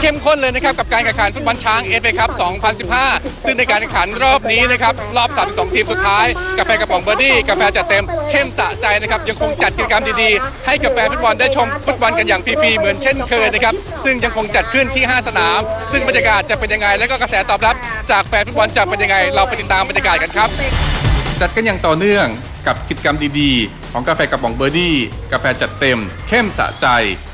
เข้มข้นเลยนะครับกับการแข่งขันฟุตบอลช้างเอฟเอคัพ2015 ซึ่งในการแข่งขันรอบนี้นะครับรอบ 32 ทีมสุดท้าย กาแฟกระป๋องเบอร์ดี้กาแฟจัดเต็มเข้มสะใจนะครับยังคงจัดกิจกรรมดีๆ ให้กับแฟฟุตบอลได้ชมฟุตบอลกันอย่างฟรีๆเหมือนเช่นเคยนะครับซึ่งยังคงจัดขึ้นที่ 5 สนาม ซึ่งบรรยากาศจะเป็นยังไง และก็กระแสตอบรับ จากแฟนฟุตบอลจะเป็นยังไง เราไปติดตามบรรยากาศกันครับ จัดกันอย่างต่อเนื่องกับกิจกรรมดีๆ ของกาแฟกระป๋องเบอร์ดี้ กาแฟจัดเต็ม เข้มสะใจ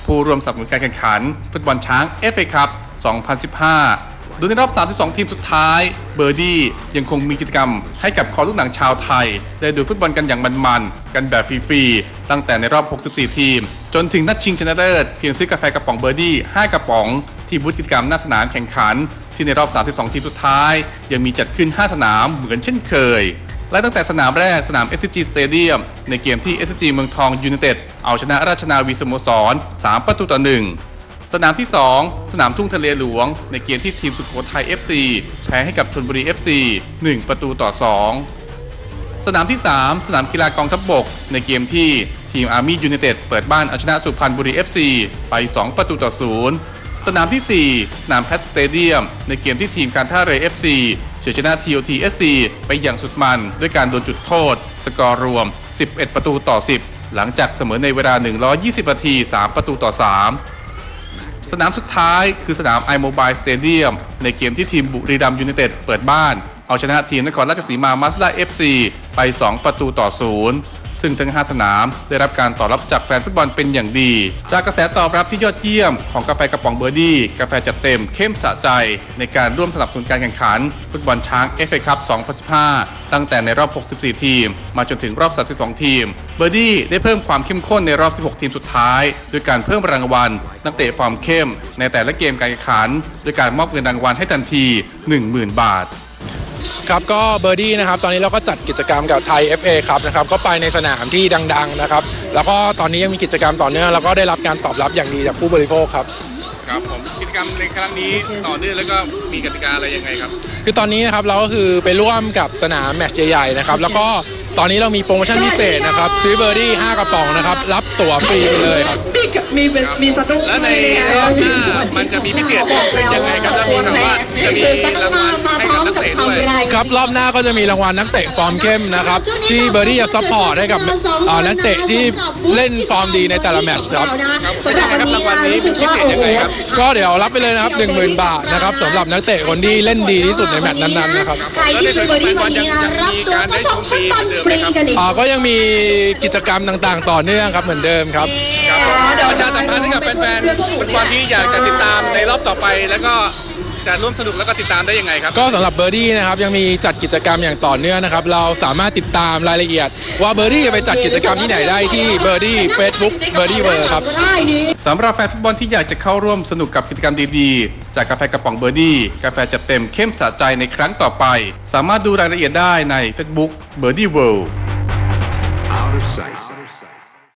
ผู้ร่วมสับสนุนการแข่งขัน ฟุตบอลช้าง FA คัพ 2015 โดยในรอบ 32 ทีมสุดท้าย เบอร์ดี้ยังคงมีกิจกรรมให้กับคอลูกหนังชาวไทย ได้ดูฟุตบอลกันอย่างมันๆ กันแบบฟรีๆ ตั้งแต่ในรอบ 64 ทีม จนถึงนัดชิงชนะเลิศเพียงซื้อกาแฟกระป๋องเบอร์ดี้ 5 กระป๋อง ที่บูธกิจกรรมหน้าสนามแข่งขัน ที่ในรอบ 32 ทีมสุดท้าย ยังมีจัดขึ้น 5 สนามเหมือนเช่นเคย และตั้งแต่สนามแรกสนาม SCG Stadium ในเกมที่ SCG เมืองทองยู n นเต็ดเอาชนะราชนาวีสโมสร 3 ประตูต่อ 1 สนามที่ 2 สนามทุ่งทะเลหลวง ในเกมที่ทีมสุโขทัย FC แพ้ให้กับชนบุรี FC 1 ประตูต่อ 2 สนามที่ 3 สนามกีฬากองทัพบบก ในเกมที่ทีมอาร์มี่ยู n นเต็ดเปิดบ้านเอาชนะสุพรรณบุรี FC ไป 2 ประตูต่อ 0 สนามที่ 4 สนามแพทสเตเดียมในเกมที่ทีมการท่าเรือ FC เฉือชนะ TOT SC ไปอย่างสุดมัน ด้วยการโดนจุดโทษ สกอร์รวม 11 ประตูต่อ 10 หลังจากเสมอในเวลา 120 นาที 3 ประตูต่อ 3 สนามสุดท้ายคือสนาม iMobile Stadium ในเกมที่ทีมบุรีรัมย์ยูไนเต็ดเปิดบ้าน เอาชนะทีมนครราชสีมามาสด้า FC ไป 2 ประตูต่อ 0 ซึ่งทั้ง 5 สนาม ได้รับการตอบรับจากแฟนฟุตบอลเป็นอย่างดี จากกระแสตอบรับที่ยอดเยี่ยมของกาแฟกระป๋องเบอร์ดี้ กาแฟจัดเต็มเข้มสะใจ ในการร่วมสนับสนุนการแข่งขัน ฟุตบอลช้าง FA Cup 2015 ตั้งแต่ในรอบ 64 ทีม มาจนถึงรอบ 32 ทีม เบอร์ดี้ได้เพิ่มความเข้มข้นในรอบ 16 ทีมสุดท้ายด้วยการเพิ่มรางวัลนักเตะฟอร์มเข้ม ในแต่ละเกมการแข่งขันด้วยการมอบเงินรางวัลให้ทันที 10,000 บาท ครับก็เบอร์ดี้นะครับตอนนี้เราก็จัดกิจกรรมกับไทย FA ครับนะครับก็ไปในสนามที่ดังๆนะครับแล้วก็ตอนนี้ยังมีกิจกรรมต่อเนื่องแล้วก็ได้รับการตอบรับอย่างดีจากผู้บริโภคครับครับผมกิจกรรมในครั้งนี้ต่อเนื่องแล้วก็มีกติกาอะไรยังไงครับ คือตอนนี้นะครับเราก็คือไปร่วมกับสนามแมตช์ใหญ่ๆนะครับแล้วก็ ตอนนี้เรามีโปรโมชั่นพิเศษนะครับซื้อเบอร์ดี้5กระป๋องนะครับ รับตั๋วฟรีไปเลยครับ มีกับมีเป็นมีสะดุ้งแล้วในด้วยะรอบหน้ามันจะมีพิเศษยังไงครับแล้วมีถามว่าจะมีรางวัลให้กับนักเตะด้วยครับรอบหน้าก็จะมีรางวัลนักเตะฟอร์มเข้มนะครับ ที่เบอร์ดี้จะซัพพอร์ตให้กับอ่านักเตะที่เล่นฟอร์มดีในแต่ละแมตช์ครับสำหรับวันนี้นะรู้สึกว่าโอ้โหก็เดี๋ยวรับไปเลยนะครับ10,000 บาทนะครับสำหรับนักเตะคนที่เล่นดีที่สุดในแมตช์นั้นๆนะครับใครที่ซื้อเบอร์ดี้วันนี้นะรับตัวก็ชมฟุตบอลฟรีกันอีกอ่าก็ยังมีกิจกรรมต่างๆ ต่อเนื่องครับเหมือนเดิมครับ ครับผมประชาสัมพันธ์ให้กับแฟนๆฟุตบอลที่อยากจะติดตามในร อบต่อไปแล้วก็จะร่วมสนุกแล้วก็ติดตามได้ยังไงครับ ก็สำหรับเบอร์ดี้นะครับยังมีจัดกิจกรรมอย่างต่อเนื่องนะครับ เราสามารถติดตามรายละเอียด ว่าเบอร์ดี้จะไปจัดกิจกรรมที่ไหนได้ที่เบอร์ดี้เฟซบุ๊กเบอร์ดี้เวอร์ครับสำหรับแฟนฟุตบอลที่อยากจะเข้าร่วมสนุกกับกิจกรรมดีๆ จากกาแฟกระป๋องเบอร์ดี้กาแฟจัดเต็มเข้มสะใจในครั้งต่อไป สามารถดูรายละเอียดได้ใน Facebook b i r d i e World out of sight.